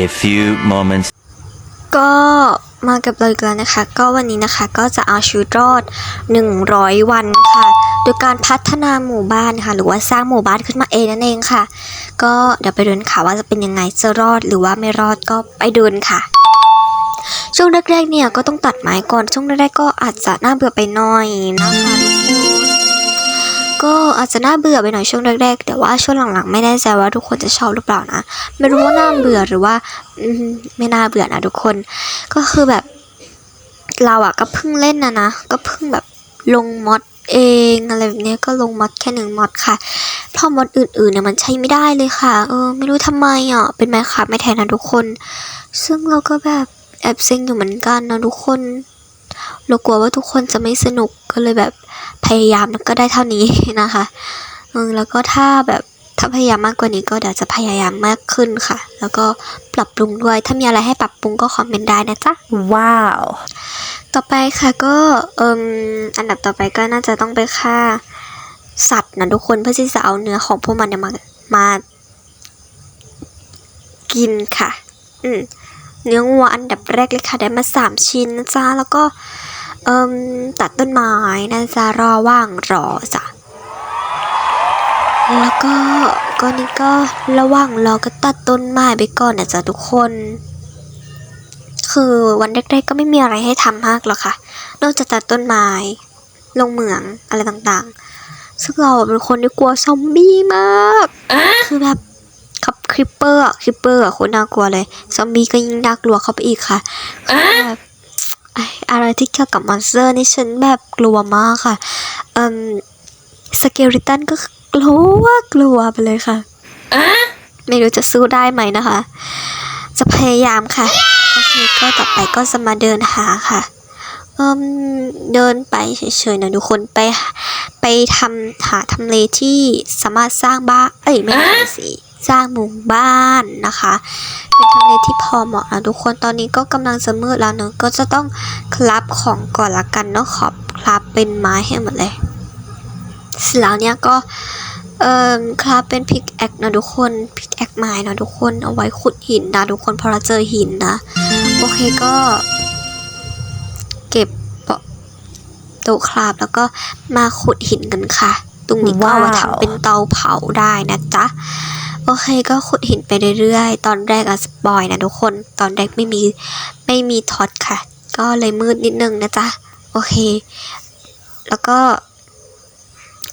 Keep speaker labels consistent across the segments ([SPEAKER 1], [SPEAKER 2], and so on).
[SPEAKER 1] A few moments
[SPEAKER 2] ก็มากับเลยกันนะคะ ก็วันนี้นะคะก็จะเอาชีวิตรอด 100 วันค่ะ โดยการพัฒนาหมู่บ้านค่ะ หรือว่าสร้างหมู่บ้านขึ้นมาเองนั่นเองค่ะ ก็เดี๋ยวไปดูนค่ะว่าจะเป็นยังไงจะรอดหรือว่าไม่รอดก็ไปดูนค่ะ ช่วงแรกๆเนี่ยก็ต้องตัดไม้ก่อนช่วงแรกๆก็อาจจะน่าเบื่อไปหน่อยนะคะทุกคน ก็อาจจะน่าเบื่อไปหน่อยช่วงแรกๆ แต่ว่าช่วงหลังๆ ไม่แน่ใจว่าทุกคนจะชอบหรือเปล่านะ ไม่รู้ว่าน่าเบื่อหรือว่าอมไม่น่าเบื่อนะทุกคน ก็คือแบบเราอะก็เพิ่งเล่นนะนะ ก็เพิ่งแบบลงมอดเองอะไรแบบนี้ก็ลงมอดแค่หนึ่งมอดค่ะเพราะมอดอื่นๆเนี่ยมันใช้ไม่ได้เลยค่ะ เออ ไม่รู้ทำไมอะ เป็นไมค์ครับไม่แทนนะทุกคน ซึ่งเราก็แบบแอบเซ็งอยู่เหมือนกันนะทุกคน เรากลัวว่าทุกคนจะไม่สนุกก็เลยแบบพยายามแล้วก็ได้เท่านี้นะคะเออแล้วก็ถ้าแบบถ้าพยายามมากกว่านี้ก็เดี๋ยวจะพยายามมากขึ้นค่ะ แล้วก็ปรับปรุงด้วย ถ้ามีอะไรให้ปรับปรุงก็คอมเมนต์ได้นะจ๊ะ
[SPEAKER 3] ว้าว
[SPEAKER 2] ต่อไปค่ะก็เอิมอันดับต่อไปก็น่าจะต้องไปฆ่าสัตว์นะทุกคนเพื่อที่จะเอาเนื้อของพวกมันเนี่ยมามากินค่ะ อืม เนื้อวัวอันดับแรกเลยค่ะได้มาสามชิ้นนะจ๊ะแล้วก็เอิมตัดต้นไม้นะจ๊ะรอว่างรอจ้ะแล้วก็ก็นี่ก็ระหว่างรอก็ตัดต้นไม้ไปก่อนนะจ๊ะทุกคน คือวันแรกๆก็ไม่มีอะไรให้ทำมากหรอกค่ะ นอกจากตัดต้นไม้ลงเหมืองอะไรต่างๆ ซึ่งเราเป็นคนที่กลัวซอมบี้มาก คือแบบ ขับคริปเปอร์อะคริปเปอร์อะโคตรน่ากลัวเลยซอมบี้ก็ยิ่งน่ากลัวเข้าไปอีกค่ะคือแบบไอ้อะไรที่เกี่ยวกับมอนสเตอร์นี่ฉันแบบกลัวมากค่ะเอ่มสเกลิตันก็กลัวกลัวไปเลยค่ะ ไม่รู้จะสู้ได้ไหมนะคะ จะพยายามค่ะโอเคก็ต่อไปก็จะมาเดินหาค่ะเอิมเดินไปเฉยๆนะทุกคนไปไปทำหาทำเลที่สามารถสร้างบ้านเอ้ยไม่ใช่สิ สร้างหมู่บ้านนะคะ เป็นทำเลที่พอเหมาะนะทุกคนตอนนี้ก็กำลังจะมืดแล้วเนอะก็จะต้องคลับของก่อนละกันเนาะขอบคลับเป็นไม้ให้หมดเลยเสร็จแล้วเนี่ยก็เอ่อคราฟเป็นพิกแอคนะทุกคนพิกแอคไม้นะทุกคนเอาไว้ขุดหินนะทุกคนพอเราเจอหินนะโอเคก็เก็บโต๊ะคราฟแล้วก็มาขุดหินกันค่ะ ตรงนี้ก็เอามาทำเป็นเตาเผาได้นะจ๊ะ โอเคก็ขุดหินไปเรื่อยๆ ตอนแรกอะสปอยนะทุกคน ตอนแรกไม่มีไม่มีท็อตค่ะ ก็เลยมืดนิดนึงนะจ๊ะ โอเค แล้วก็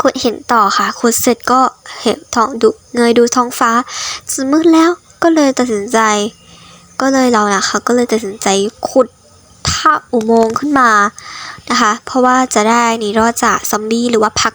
[SPEAKER 2] ขุดห็นต่อค่ะ ขุดเสร็จก็เห็นท้องดูเงยดูท้องฟ้าจะมืดแล้วก็เลยตัดสินใจ ก็เลยเรานะคะ ก็เลยตัดสินใจขุดท่าอุโมงค์ขึ้นมานะคะ เพราะว่าจะได้นีรอดจากซอมบี้หรือว่าพัก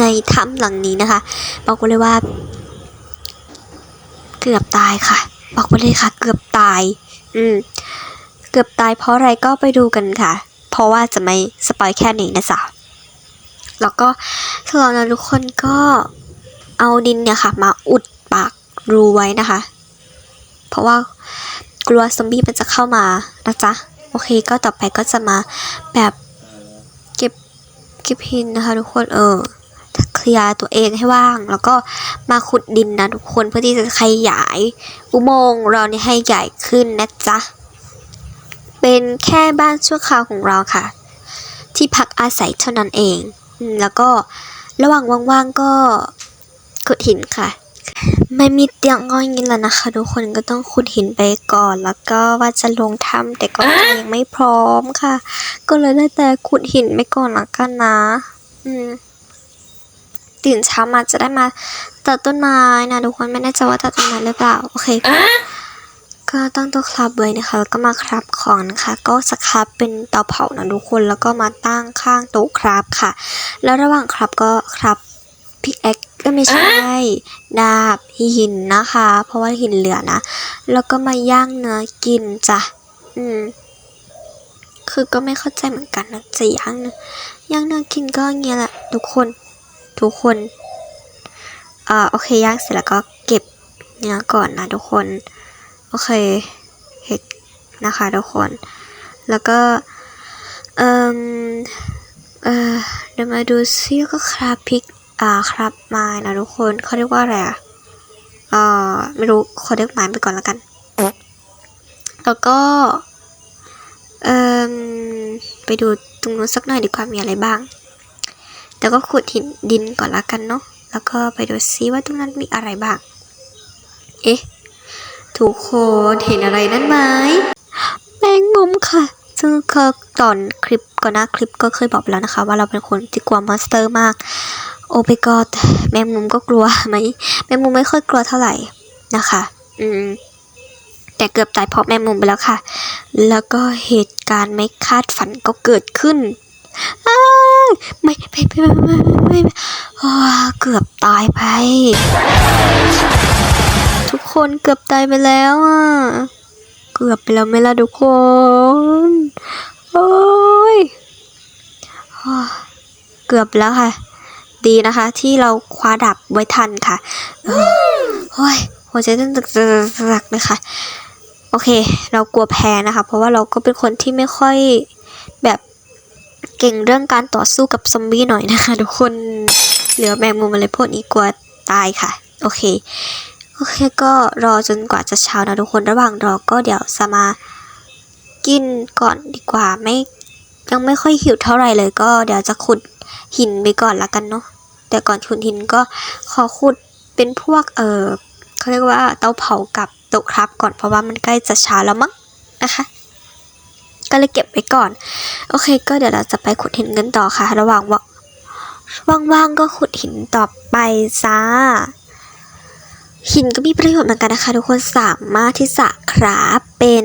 [SPEAKER 2] ในถ้ำหลังนี้นะคะ บอกเลยว่า เกือบตายค่ะ บอกไว้เลยค่ะ เกือบตาย อืม เกือบตายเพราะอะไรก็ไปดูกันค่ะ เพราะว่าจะไม่สปอยแค่นี้นะจ๊ะแล้วก็สำหรับเราทุกคนก็เอาดินเนี่ยค่ะ มาอุดปากรูไว้นะคะ เพราะว่ากลัวซอมบี้มันจะเข้ามานะจ๊ะโอเคก็ต่อไปก็จะมาแบบเก็บเก็บหินนะคะ ทุกคนเออ เคลียร์ตัวเองให้ว่าง แล้วก็มาขุดดินนะทุกคนเพื่อที่จะขยายอุโมงค์เราเนี่ยให้ใหญ่ขึ้นนะจ๊ะ เป็นแค่บ้านชั่วคราวของเราค่ะ ที่พักอาศัยเท่านั้นเองแล้วก็ระหว่างว่างๆก็ขุดหินค่ะไม่มีเตียงง่อยงี้แล้วนะคะ ทุกคนก็ต้องขุดหินไปก่อน แล้วก็ว่าจะลงถ้ำแต่ก็ยังไม่พร้อมค่ะ ก็เลยได้แต่ขุดหินไปก่อนละกันนะ อืม ตื่นเช้ามาจะได้มาตัดต้นไม้นะทุกคนไม่แน่ใจว่าตัดต้นไม้หรือเปล่าโอเคก็ต้องตัวคลับไว้นะคะแล้วก็มาคลับของนะคะ ก็สครับเป็นเตาเผานะทุกคนแล้วก็มาตั้งข้างโต๊ะคราบค่ะ แล้วระหว่างคลับก็คลับพิกแอคก็ไม่ใช่ดาบหินนะคะ เพราะว่าหินเหลือนะแล้วก็มาย่างเนื้อกินจ้ะอืมคือก็ไม่เข้าใจเหมือนกันนะจะย่างเนื้อย่างเนื้อกินก็อย่างเงี้ยแหละทุกคน ทุกคนอ่าโอเคย่างเสร็จแล้วก็เก็บเนื้อก่อนนะทุกคน โอเคเห็ดนะคะทุกคน แล้วก็เอ่มเอ่อเดี๋ยวมาดูซิก็คราบพริกอ่าคราบไม้นะทุกคนเขาเรียกว่าอะไรอะเอ่อไม่รู้ขอเรียกไม้ไปก่อนแล้วกัน แล้วก็เอ่มไปดูตรงนู้นสักหน่อยดีกว่ามีอะไรบ้าง แต่ก็ขุดหินดินก่อนละกันเนาะ แล้วก็ไปดูซิว่าตรงนั้นมีอะไรบ้าง เอ๊ะ ทุกคนเห็นอะไรนั่นไหมแมงมุมค่ะ ซึ่งเคยตอนคลิปก่อนหน้าคลิปก็เคยบอกไปแล้วนะคะ ว่าเราเป็นคนที่กลัวมอนสเตอร์มาก โอ้ไปกอดแมงมุมก็กลัวไหมแมงมุมไม่ค่อยกลัวเท่าไหร่นะคะ อืมแต่เกือบตายเพราะแมงมุมไปแล้วค่ะ แล้วก็เหตุการณ์ไม่คาดฝันก็เกิดขึ้นอ้า ไม่ไม่ไม่ไม่ไม่เกือบตายไป ทุกคนเกือบตายไปแล้วอะ เกือบไปแล้วไม่ละทุกคน โอ้ยเกือบแล้วค่ะ ดีนะคะ ที่เราคว้าดับไว้ทันค่ะโอ้ยหัวใจต้นตึกๆเลยค่ะ โอเค เรากลัวแพ้นะคะ เพราะว่าเราก็เป็นคนที่ไม่ค่อยแบบ เก่งเรื่องการต่อสู้กับซอมบี้หน่อยนะคะทุกคน เหลือแมงมุมอะไรพวกนี้กลัวตายค่ะ โอเค โอเคก็รอจนกว่าจะเช้านะทุกคน ระหว่างรอก็เดี๋ยวจะมากินก่อนดีกว่าไม่ยังไม่ค่อยหิวเท่าไหร่เลยก็เดี๋ยวจะขุดหินไปก่อนละกันเนาะแต่ก่อนขุดหินก็ขอขุดเป็นพวกเออเขาเรียกว่าเตาเผากับโต๊ะครับก่อนเพราะว่ามันใกล้จะเช้าแล้วมั้งนะคะ ก็เลยเก็บไว้ก่อน โอเค ก็เดี๋ยวเราจะไปขุดหินกันต่อค่ะ ระหว่างว่าว่างๆก็ขุดหินต่อไปจ้า หินก็มีประโยชน์เหมือนกันนะคะ ทุกคนสามารถที่จะคราฟเป็น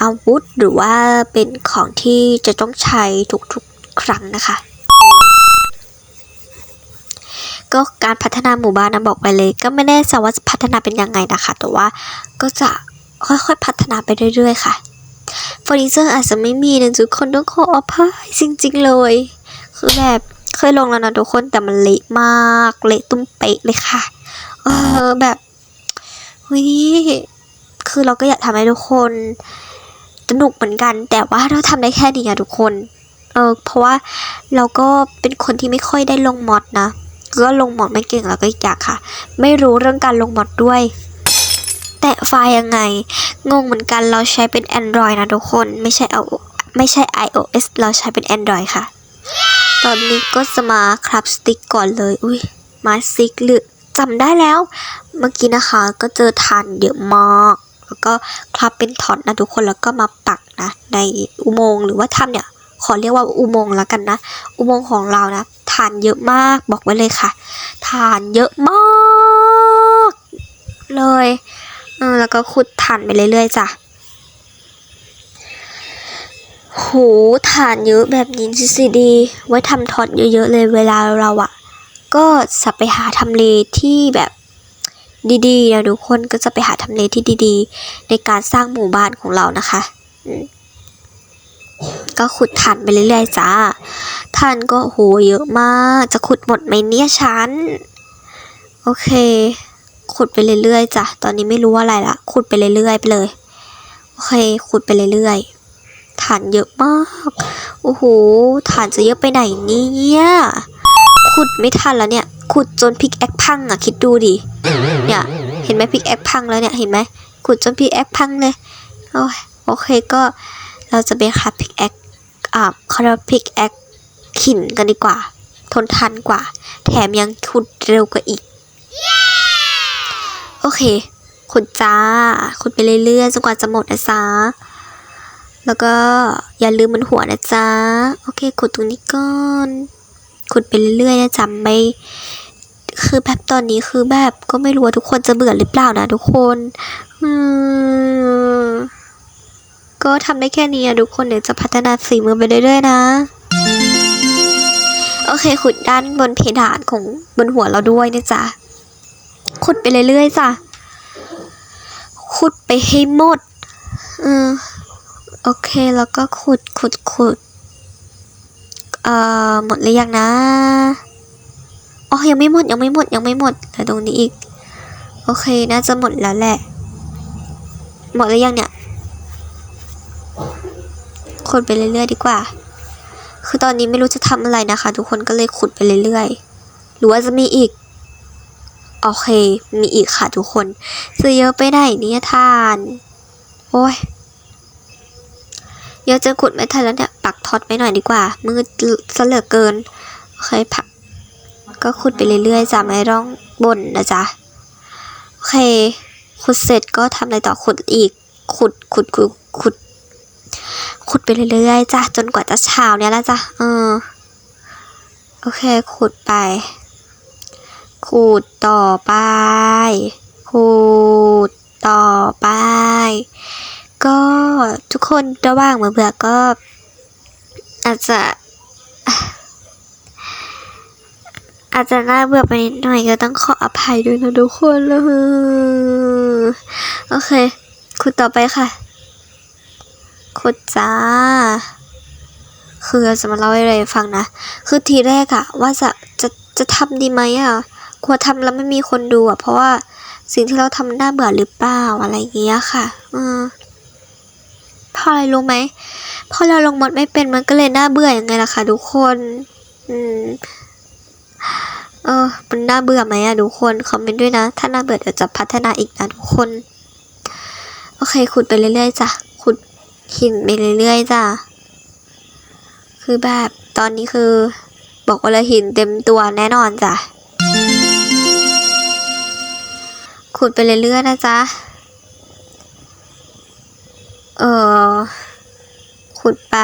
[SPEAKER 2] อาวุธหรือว่าเป็นของที่จะต้องใช้ทุกๆครั้งนะคะก็การพัฒนาหมู่บ้านนะบอกไปเลย ก็ไม่แน่ใจว่าจะพัฒนาเป็นยังไงนะคะ แต่ว่าก็จะค่อยๆพัฒนาไปเรื่อย ๆ ค่ะ เฟอร์นิเจอร์อาจจะไม่มีนะทุกคนต้องขออภัยจริงๆเลย คือแบบเคยลงแล้วนะทุกคนแต่มันเละมากเละตุ้มเป๊ะเลยค่ะ เออแบบเฮ้ยคือเราก็อยากทำให้ทุกคนสนุกเหมือนกัน แต่ว่าเราทำได้แค่นี้อะทุกคนเออเพราะว่าเราก็เป็นคนที่ไม่ค่อยได้ลงมอดนะก็ลงมอดไม่เก่งแล้วก็อีกอย่างค่ะ ไม่รู้เรื่องการลงมอดด้วย แต่ไฟล์ยังไง งงเหมือนกันเราใช้เป็น Android นะทุกคน ไม่ใช่เอาไม่ใช่ iOS เราใช้เป็น Android ค่ะ ตอนนี้ก็จะมาครับสติ๊กก่อนเลย อุ้ยมาสติ๊กหรือจำได้แล้ว เมื่อกี้นะคะก็เจอทานเยอะมาก แล้วก็คลับเป็นถอนนะทุกคนแล้วก็มาปักนะ ในอุโมงค์หรือว่าถ้ำเนี่ย ขอเรียกว่าอุโมงค์แล้วกันนะ อุโมงค์ของเรานะทานเยอะมากบอกไว้เลยค่ะทานเยอะมาก เลย เออแล้วก็ขุดทานไปเรื่อยๆจ้ะโหทานเยอะแบบนี้สิดี ไว้ทำทอดเยอะๆเลยเวลาเราอะก็จะไปหาทำเลที่แบบดีๆนะทุกคนก็จะไปหาทำเลที่ดีๆ ในการสร้างหมู่บ้านของเรานะคะก็ขุดถ่านไปเรื่อยๆจ้าถ่านก็โหเยอะมาก จะขุดหมดไหมเนี่ยฉัน โอเค ขุดไปเรื่อยๆจ้ะ ตอนนี้ไม่รู้ว่าอะไรละ ขุดไปเรื่อยๆไปเลย โอเค ขุดไปเรื่อยๆถ่านเยอะมาก โอ้โหถ่านจะเยอะไปไหนเนี่ย ขุดไม่ทันแล้วเนี่ย ขุดจนพิกแอคพังอะ คิดดูดิ เนี่ย เห็นไหมพิกแอคพังแล้วเนี่ย เห็นไหม ขุดจนพิกแอคพังเลย โอ้ยโอเคก็เราจะไปคับพิกแอคอ่าเขาเรียกพิกแอคหินกันดีกว่า ทนทานกว่า แถมยังขุดเร็วกว่าอีก โอเค ขุดจ้า ขุดไปเรื่อยๆจนกว่าจะหมดนะจ๊ะแล้วก็อย่าลืมมันหัวนะจ๊ะโอเค ขุดตรงนี้ก่อนขุดไปเรื่อยๆนะจำไม่คือแบบตอนนี้คือแบบก็ไม่รู้ว่าทุกคนจะเบื่อหรือเปล่านะทุกคนอืมก็ทำได้แค่นี้อะทุกคนเดี๋ยวจะพัฒนาฝีมือไปเรื่อยๆนะโอเคขุดด้านบนเพดานของบนหัวเราด้วยนะจ๊ะ ขุดไปเรื่อยๆจ้ะ ขุดไปให้หมดอืมโอเค แล้วก็ขุด ขุด ขุด เอ่อ หมดหรือยังนะ อ๋อ ยังไม่หมด ยังไม่หมด ยังไม่หมดเหลือตรงนี้อีก โอเค น่าจะหมดแล้วแหละ หมดหรือยังเนี่ย ขุดไปเรื่อยๆดีกว่า คือตอนนี้ไม่รู้จะทำอะไรนะคะ ทุกคนก็เลยขุดไปเรื่อยๆ หรือว่าจะมีอีก โอเค มีอีกค่ะทุกคนจะเยอะไปไหนเนี่ยทาน โอ้ย เยอะจนขุดไม่ทันแล้วเนี่ย ปักท็อตไปหน่อยดีกว่า มืดเหลือเกิน โอเคผัก ก็ขุดไปเรื่อยๆจ้ะไม่ต้องบ่นนะจ๊ะ โอเค ขุดเสร็จก็ทำอะไรต่อขุดอีก ขุด ขุด ขุด ขุด ขุดไปเรื่อยๆจ้ะ จนกว่าจะเช้าเนี่ยแล้วจ้ะ เออ โอเค ขุดไป ขุดต่อไปขุดต่อไป ก็ทุกคนระหว่างเบื่อก็ อาจจะ อาจจะน่าเบื่อไปนิดหน่อยก็ต้องขออภัยด้วยนะทุกคนเลยโอเคขุดต่อไปค่ะขุดจ้าคือจะมาเล่าอะไรฟังนะ คือทีแรกอะว่าจะจะจะทำดีไหมอะ กลัวทำแล้วไม่มีคนดูอะเพราะว่าสิ่งที่เราทำน่าเบื่อหรือเปล่าอะไรเงี้ยค่ะอืมเพราะอะไรรู้ไหมเพราะเราลงมดไม่เป็นมันก็เลยน่าเบื่ออยังไงล่ะคะทุกคน อืม เออ มันน่าเบื่อไหมอะทุกคนคอมเมนต์ด้วยนะ ถ้าน่าเบื่อเดี๋ยวจะพัฒนาอีกนะทุกคน โอเคขุดไปเรื่อยๆจ้ะขุดหินไปเรื่อยๆจ้ะคือแบบตอนนี้คือ บอกว่าเลยหินเต็มตัวแน่นอนจ้ะ ขุดไปเรื่อยๆนะจ๊ะ เออขุดไป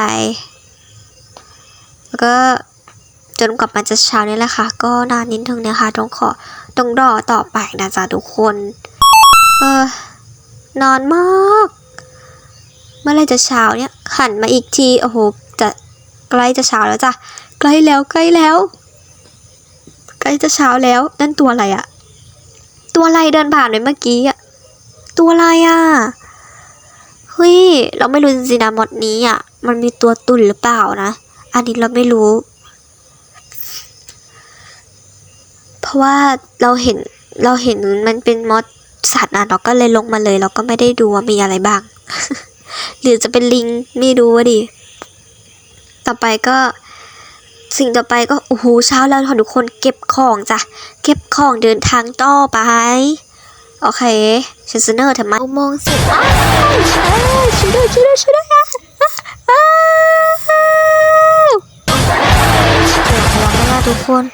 [SPEAKER 2] แล้วก็จนกว่ามันจะเช้านี่แหละค่ะ ก็นานนิดนึงนะคะต้องขอต้องรอต่อไปนะจ๊ะทุกคน เออนอนมาก เมื่อไรจะเช้าเนี่ยหันมาอีกที โอ้โห จะใกล้จะเช้าแล้วจ้ะ ใกล้แล้วใกล้แล้ว ใกล้จะเช้าแล้ว นั่นตัวอะไรอะ ตัวอะไรเดินผ่านไปเมื่อกี้อะตัวอะไรอะเฮ้ยเราไม่รู้จริงๆนะมดนี้อะมันมีตัวตุ่นหรือเปล่านะอันนี้เราไม่รู้ เพราะว่าเราเห็นเราเห็นมันเป็นมดสัตว์นะเราก็เลยลงมาเลย เราก็ไม่ได้ดูว่ามีอะไรบ้าง หรือจะเป็นลิงไม่รู้ว่าดิต่อไปก็ สิ่งต่อไปก็โอ้โหเช้าแล้วทุกคนเก็บของจ้ะเก็บของเดินทางต่อไป โอเคฉันเสนอเธอมาอุโมงค์เสร็จอ้าวอ้าวช่วยด้วยช่วยด้วยช่วยด้วยอะอ้าวเดี๋ยวทะเลากทุกคน